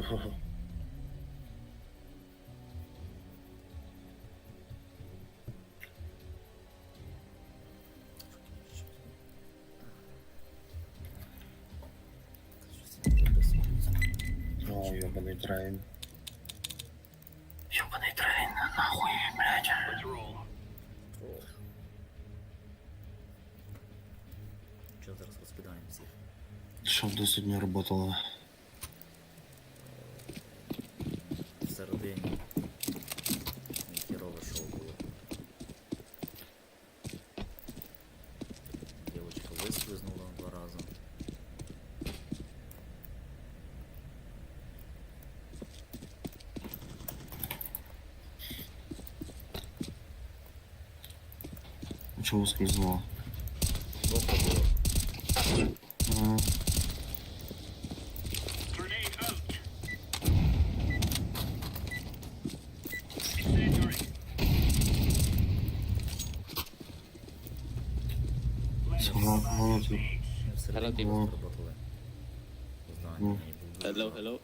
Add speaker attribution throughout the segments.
Speaker 1: О, ёбаный трейн. Ёбаный трейн, нахуй, блядь.
Speaker 2: Що зараз розкидаємо всіх?
Speaker 1: Чтоб досить не работало. Чего скользнуло?
Speaker 2: Бока було.
Speaker 1: А,
Speaker 3: Grenade out. Incendiary.
Speaker 1: Сова, воно тут.
Speaker 2: Ми всередині
Speaker 1: Hello,
Speaker 2: просто работали. Знання
Speaker 1: Ну.
Speaker 2: мені був дуже
Speaker 4: Hello, hello.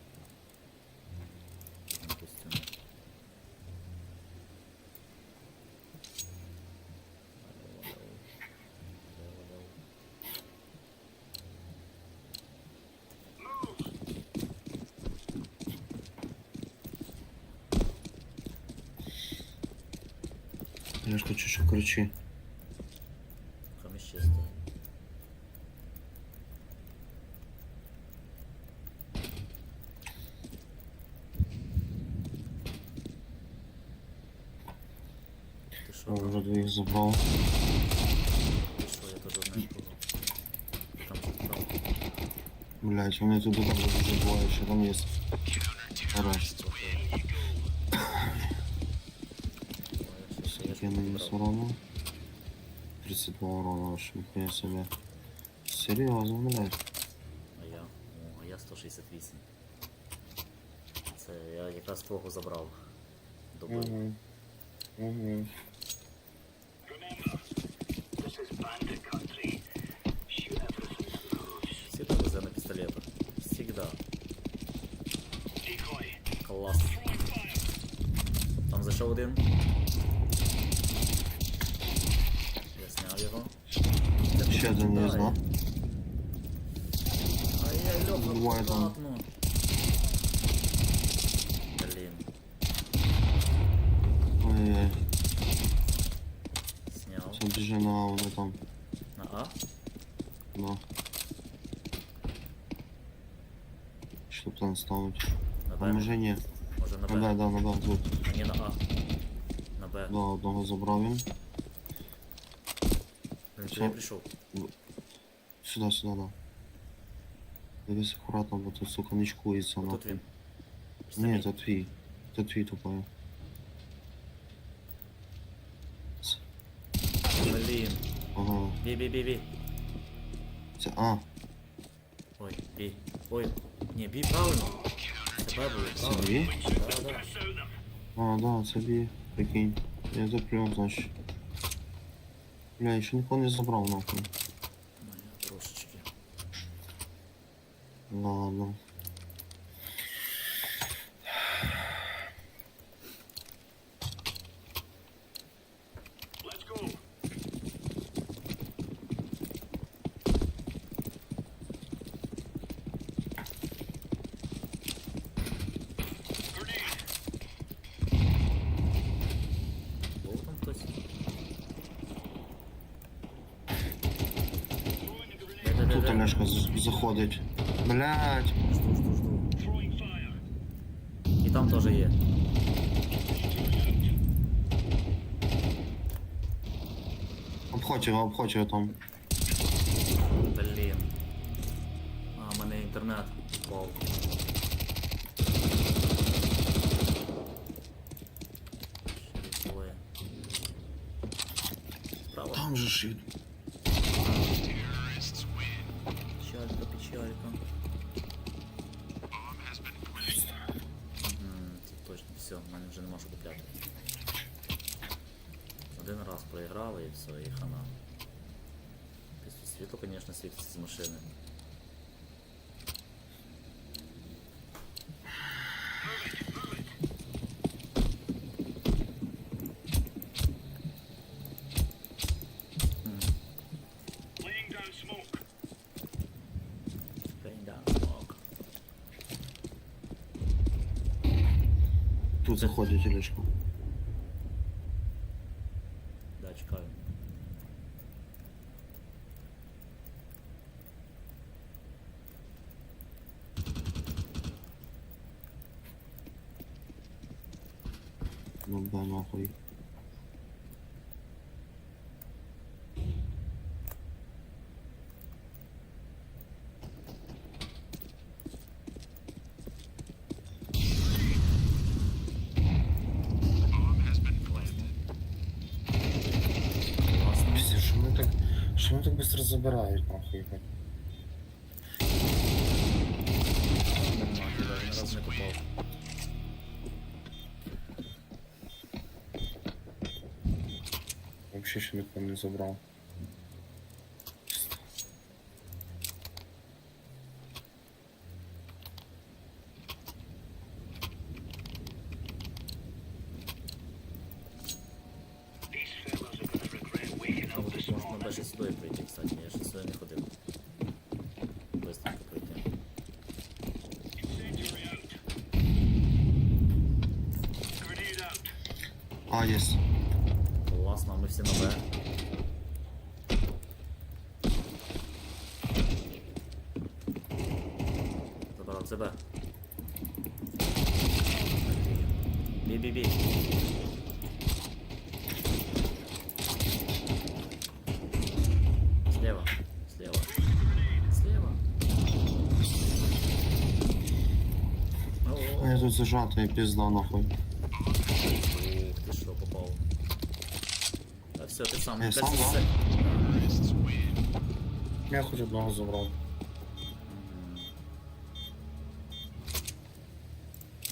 Speaker 1: Я ж хочу, що кричи.
Speaker 2: Там исчезло. Ти що?
Speaker 1: Я вже двоїх забрав.
Speaker 2: Ти що, я теж одненького. Там справа.
Speaker 1: Блять, вони туди там вже двоє, що там є. Хорош. Нанес урону. 32 урона, аж ніхуя себе. Серйозно, блять.
Speaker 2: А я? О, а я 168. Це я якраз твого забрав. Добив.
Speaker 1: Угу. Угу.
Speaker 2: Всегда везе на. Всегда.
Speaker 3: Decoy.
Speaker 2: Клас.
Speaker 3: Throwing fire.
Speaker 2: Там зайшов один.
Speaker 1: Ще один є, да?
Speaker 2: Ай-яй, Льоха,
Speaker 1: Буває там.
Speaker 2: аккуратно. Блін,
Speaker 1: Ой-ой,
Speaker 2: сняв.
Speaker 1: це біжи на вони там.
Speaker 2: На А?
Speaker 1: Да. Щоб там стануть.
Speaker 2: На
Speaker 1: А
Speaker 2: Б?
Speaker 1: може ні.
Speaker 2: Може на
Speaker 1: На Б,
Speaker 2: Б?
Speaker 1: да, на Б, тут.
Speaker 2: А ні, на А. На Б.
Speaker 1: Да, одного забрав він.
Speaker 2: Блін,
Speaker 1: Що?
Speaker 2: ти я прийшов.
Speaker 1: Сюди, сюди, да. Дивись акуратно, бо тут, сука, не чкується
Speaker 2: Тут
Speaker 1: нахуй.
Speaker 2: він.
Speaker 1: Ні, це твій. Це твій тупой. Це-
Speaker 2: Блін.
Speaker 1: Ага.
Speaker 2: Бі, бі, бі, бі.
Speaker 1: Це А.
Speaker 2: Ой, бі. Ой. Ні, бі, правильно. Це Б буде,
Speaker 1: Це
Speaker 2: правильно.
Speaker 1: дві?
Speaker 2: Да, да.
Speaker 3: Pursue them.
Speaker 1: А, да, це бі. Прикинь. Я запрям, значить. Бля, я ще нікого не забрав нахуй.
Speaker 2: Де,
Speaker 1: Тут
Speaker 2: де?
Speaker 1: Олешка заходить. Блять.
Speaker 2: Жду, жду, жду.
Speaker 3: Throwing fire.
Speaker 2: І там теж є.
Speaker 1: Обходь його, обходь його там.
Speaker 2: Блін. А, в мене інтернет впав. Ще двоє. Справа.
Speaker 1: Там же ж і-
Speaker 2: Печалька, печалька. М, Це точно все, в мене вже нема що купляти. Один раз проіграли і все, і хана. Після світло, звісно, світиться з машини.
Speaker 1: Тут заходить тележку.
Speaker 2: Да, чекаю.
Speaker 1: Ну да, нахуй.
Speaker 2: Класно.
Speaker 1: Пиздец, что мы так... Что мы так быстро забирають, нахуй, блядь?
Speaker 2: Нема, я даже ні разу не попав.
Speaker 1: Вообще ще ніхто не забрав.
Speaker 3: These fellas are gonna regret waking
Speaker 2: А
Speaker 3: up
Speaker 2: вот
Speaker 3: this
Speaker 2: тут можна
Speaker 3: morning.
Speaker 2: даже сюди прийти, кстати. Я ще сюди не ходив. Быстренько пройти.
Speaker 3: Incendiary out. Grenade out.
Speaker 1: А, єсть.
Speaker 2: Класно, а ми всі на Б. Забрав це Б. Бі-бі-бі. Слева. Слева. Слева. О,
Speaker 1: А я тут зажатий, пізда, нахуй.
Speaker 2: все, ти сам.
Speaker 1: Я
Speaker 2: Кажи,
Speaker 1: сам, да?
Speaker 2: все.
Speaker 1: Я хоч одного забрав.
Speaker 2: Мгм.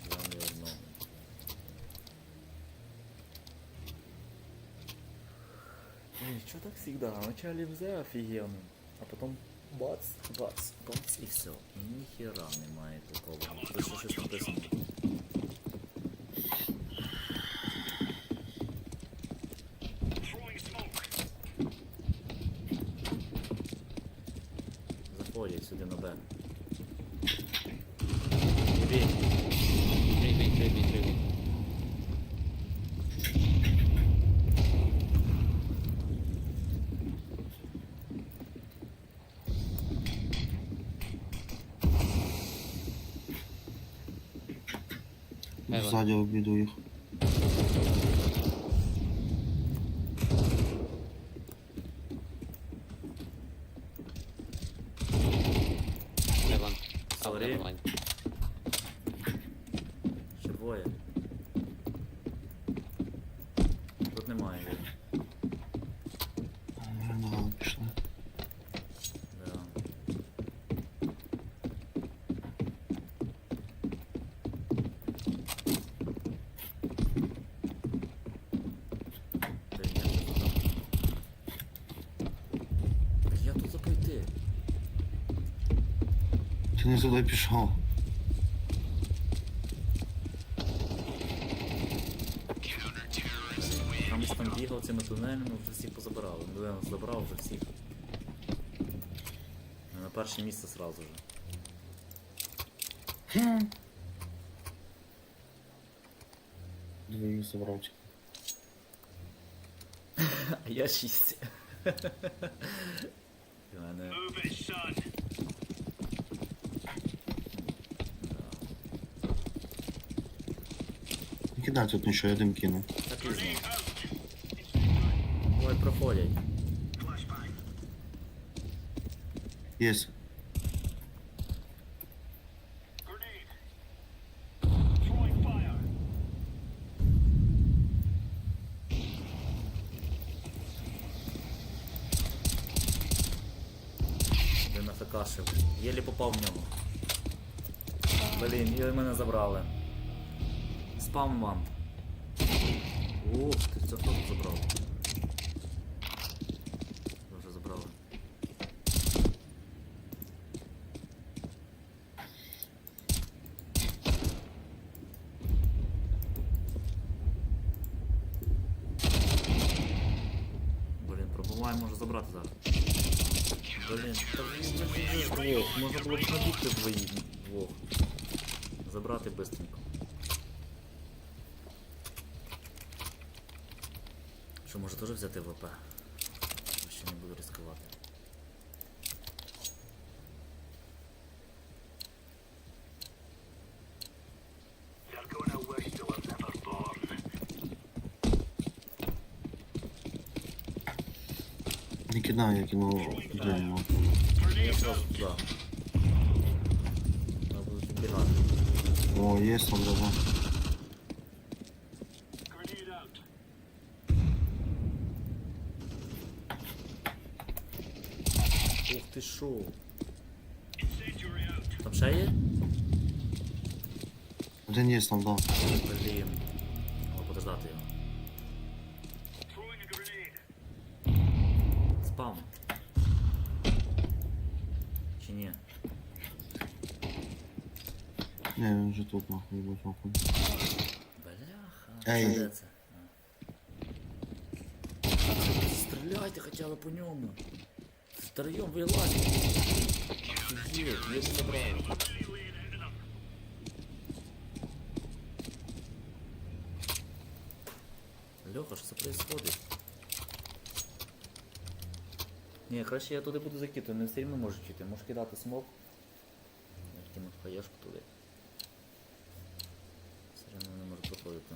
Speaker 2: Главное одно. Ой, что так всегда? Вначале МЗ офигенно, а потом бац, бац, бац и все. І ніхера немає такого. Це що щось написано. Сзади.
Speaker 1: Ти не туди пішов.
Speaker 2: Там десь там бігав цими тунелями, вже всіх позабирали. Я забрав вже всіх. На перше місце сразу же.
Speaker 1: Двоїх забрав.
Speaker 2: А я шість. У мене
Speaker 3: Move it, son.
Speaker 1: Кидай тут нічого, я дим кину.
Speaker 2: пізно. Ой, проходять.
Speaker 3: Throwing.
Speaker 2: Він нафекашив. Єлі попав в нього. Блін, і мене забрали. Спам вам. Ух, ти це хто тут забрав? Ви вже забрали. Блін, пробуває, може забрати зараз. Блін, та він же вже двох. Можна було б набігти двоїх двох. Забрати быстренько. може теж взяти ВП. Ще не буду ризикувати.
Speaker 1: Не кидаю, я кинул дрему.
Speaker 2: Я сразу
Speaker 1: О, есть он даже.
Speaker 2: Ух ти шо?
Speaker 3: Incendiary out.
Speaker 2: Там ще є?
Speaker 1: Один є там, да.
Speaker 2: Блін. Треба подождати його.
Speaker 3: Throwing a grenade.
Speaker 2: Спам. Чи ні?
Speaker 1: Не, він вже тут нахуй, будь нахуй.
Speaker 2: Бляха.
Speaker 1: Ей.
Speaker 2: Де це? А. Стріляйте хоча б по ньому. Втроєм вилазь. Офігеть, я не забрав.
Speaker 3: Really laying into them.
Speaker 2: Леха, що це происходит? Ні, краще я туди буду закидати, не все рівно можу чити. Можеш кидати смок. Я кину хаєшку туди. Все рівно не можу проходити.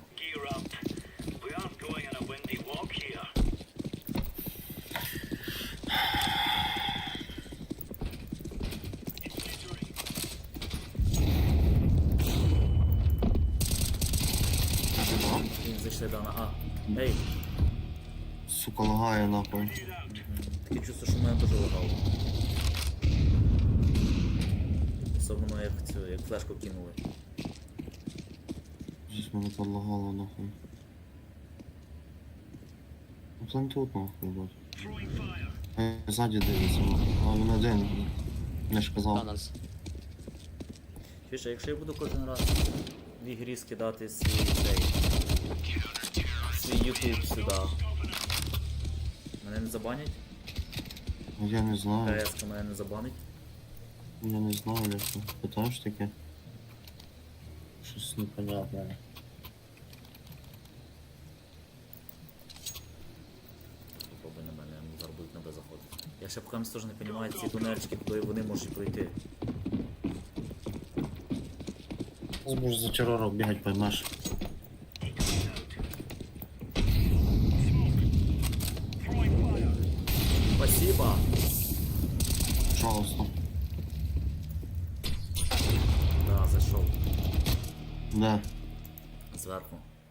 Speaker 2: Ей,
Speaker 1: Сука, лагає нахуй.
Speaker 2: Таке чувство, що в мене теж лагало. Особливо як цю, як флешку кинули.
Speaker 1: Здесь мене подлагало нахуй. Ну там тут нахуй.
Speaker 3: Throwing.
Speaker 1: Е, Ззаді дивиться, нахуй. а він один. Я ж казав.
Speaker 2: Чуєш, а якщо я буду кожен раз в ігрі скидати свій цей YouTube сюди, мене не забанять?
Speaker 1: Ну, Я не знаю.
Speaker 2: КС мене не забанить?
Speaker 1: Я не знаю, Леша. Питаєш таке? Щось непонятне.
Speaker 2: Попробуй на мене, зараз будуть на Б заходити. Я ще поки теж не розумію ці тунельчики, куди вони можуть пройти.
Speaker 1: Зможеш за терором бігати, поймеш.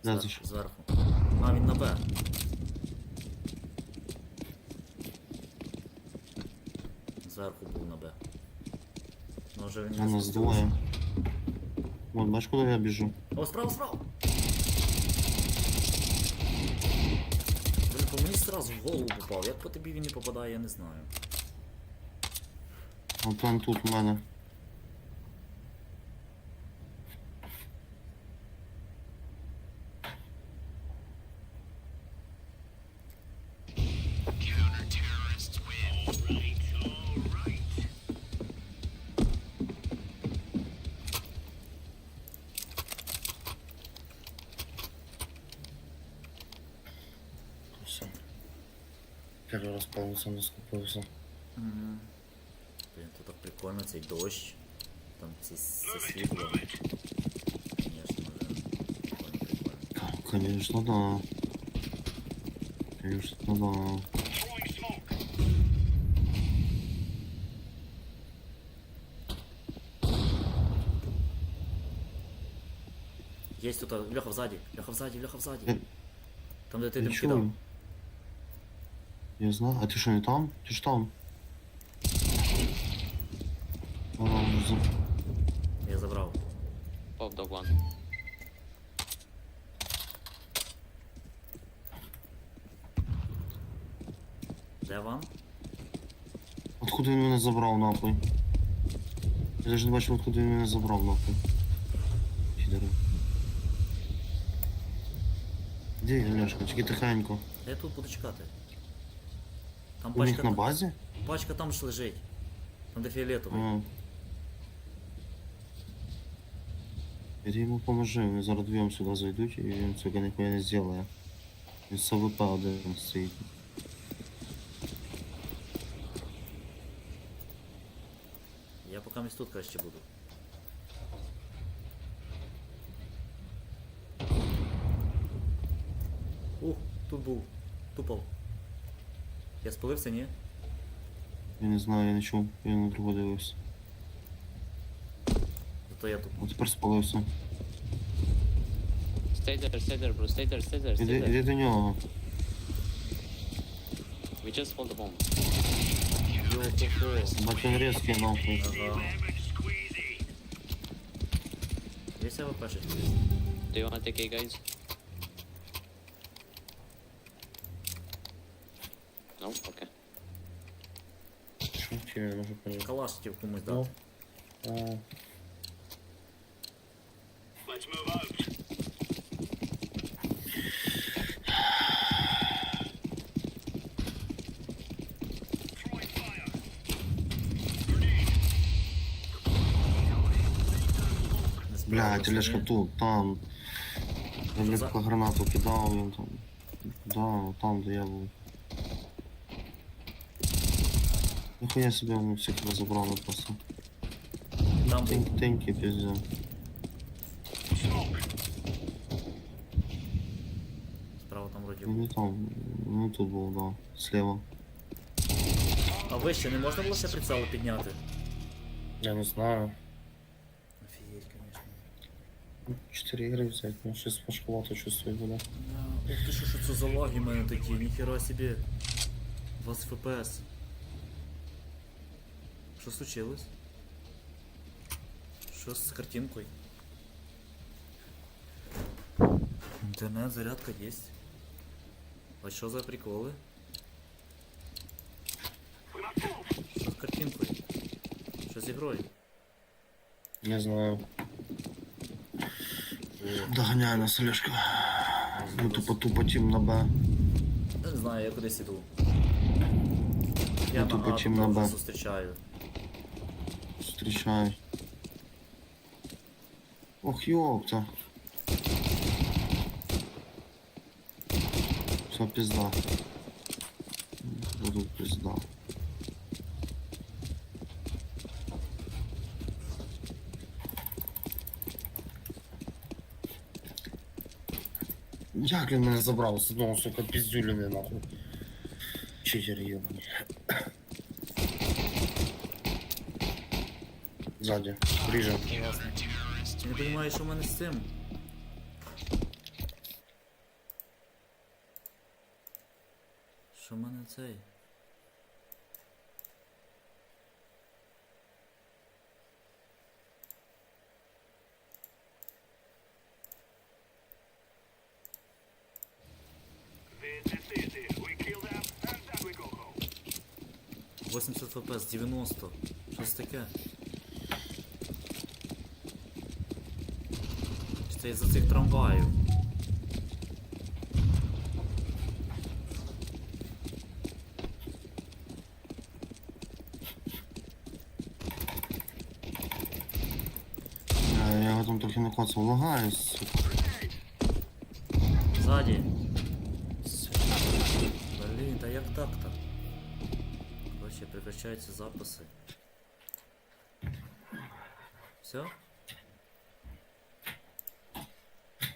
Speaker 2: Зверху.
Speaker 1: Зайшов.
Speaker 2: Зверху. А, він на Б. Зверху був на Б. Може він
Speaker 1: А нас
Speaker 2: спустився.
Speaker 1: двоє. Вон, бачиш, куди я біжу?
Speaker 2: О, справа, справа! Блін, по мені сразу в голову попав. Як по тобі він не попадає, я не знаю.
Speaker 1: А там тут у мене. раз полностью скупился.
Speaker 2: Угу. Блін, тут так прикольно цей дощ. Там ці, ці
Speaker 3: Move it,
Speaker 2: світло.
Speaker 3: move it.
Speaker 2: Конечно, вже. Прикольно, прикольно.
Speaker 1: Конечно, да. Конечно, да.
Speaker 3: Throwing smoke.
Speaker 2: Есть тут, а, Леха сзади, Леха сзади, Леха сзади.
Speaker 1: Э,
Speaker 2: Там, де ти
Speaker 1: Я
Speaker 2: тим кидав.
Speaker 1: чую. Я знаю. А ты что, не там? Ты ж там? А, уже за-
Speaker 2: Я забрав.
Speaker 4: Pop dog one.
Speaker 2: Де вам?
Speaker 1: Откуда він мене забрав нахуй? Я даже не бачив, откуда він мене забрав нахуй. Підери. Де я, Ляшка? Тільки тихенько.
Speaker 2: Я тут буду чекати. Там
Speaker 1: У них
Speaker 2: пачка,
Speaker 1: на
Speaker 2: та-
Speaker 1: базі?
Speaker 2: пачка там ж лежить. Там де фіолетовий.
Speaker 1: А. Іди йому поможи, вони зараз вдвоєм сюди зайдуть і він, сука, ніхуя не зробить. Він з АВП один стоїть.
Speaker 2: Я поки місь тут краще буду. Ух, тут був. Тупав. Я спалився, ні?
Speaker 1: Я не знаю, я не чув, я на другу дивився.
Speaker 2: Зато я тут.
Speaker 1: А тепер спалився.
Speaker 4: Stay there, stay there, bro. Stay there, stay there, stay
Speaker 1: Іди,
Speaker 4: there.
Speaker 1: іди до нього.
Speaker 4: We just hold the bomb.
Speaker 2: Йо-хо-хо.
Speaker 1: Бать він різкий нахуй.
Speaker 2: Ага.
Speaker 3: Damage squeezy.
Speaker 2: Є себе перший.
Speaker 4: Do you wanna take A, guys? No? Okay.
Speaker 1: Що чи я можу поняти?
Speaker 2: Калаш хотів комусь
Speaker 1: Ну.
Speaker 2: дати.
Speaker 1: А,
Speaker 3: Let's move out. Throwing fire.
Speaker 2: Не
Speaker 1: Бля,
Speaker 2: справився,
Speaker 1: тележка
Speaker 2: ні?
Speaker 1: тут, там. Я,
Speaker 2: Що
Speaker 1: блядь,
Speaker 2: за-
Speaker 1: по гранату кидав, він там. Да, там, де я був. Ніхуя себе вони всіх розібрали просто.
Speaker 2: Там був.
Speaker 1: Теньки пізде.
Speaker 2: Справа там вроді
Speaker 1: Ну
Speaker 2: був.
Speaker 1: не там, ну тут був, да. Слева.
Speaker 2: А вище не можна було ще прицели підняти?
Speaker 1: Я не знаю.
Speaker 2: Офігеть, конечно.
Speaker 1: 4 ігри взяти, ну щось важкувато чувствую буде.
Speaker 2: Бля, Ух ти що, що це за лаги в мене такі, ніхера собі. 20 фпс. Что случилось? Что с картинкой? Интернет, зарядка есть. А что за приколы? Что с картинкой? Что с игрой?
Speaker 1: Не знаю. Доганяй нас, Олежка. Ми тупо тупотім на Б.
Speaker 2: Не знаю, я кудись іду. Я
Speaker 1: тупо чим на Б.
Speaker 2: встречаю.
Speaker 1: Встречай. Ох, ёпта. Все, пизда. Буду пизда. Як він мене забрав з одного, сука, піздюліни, нахуй. Читер ебаный. Сзади. Ближе.
Speaker 2: Не розумію, що в мене з цим. Що в мене цей?
Speaker 3: This is easy. We kill them and then we go home.
Speaker 2: 80 фпс, 90. Що це таке? Це із-за цих трамваїв?
Speaker 1: Я, я його там трохи накоцав, лагаюсь, сука.
Speaker 2: Ззаді. Блін, та як так-то? Короче, прекращаються записи. Все?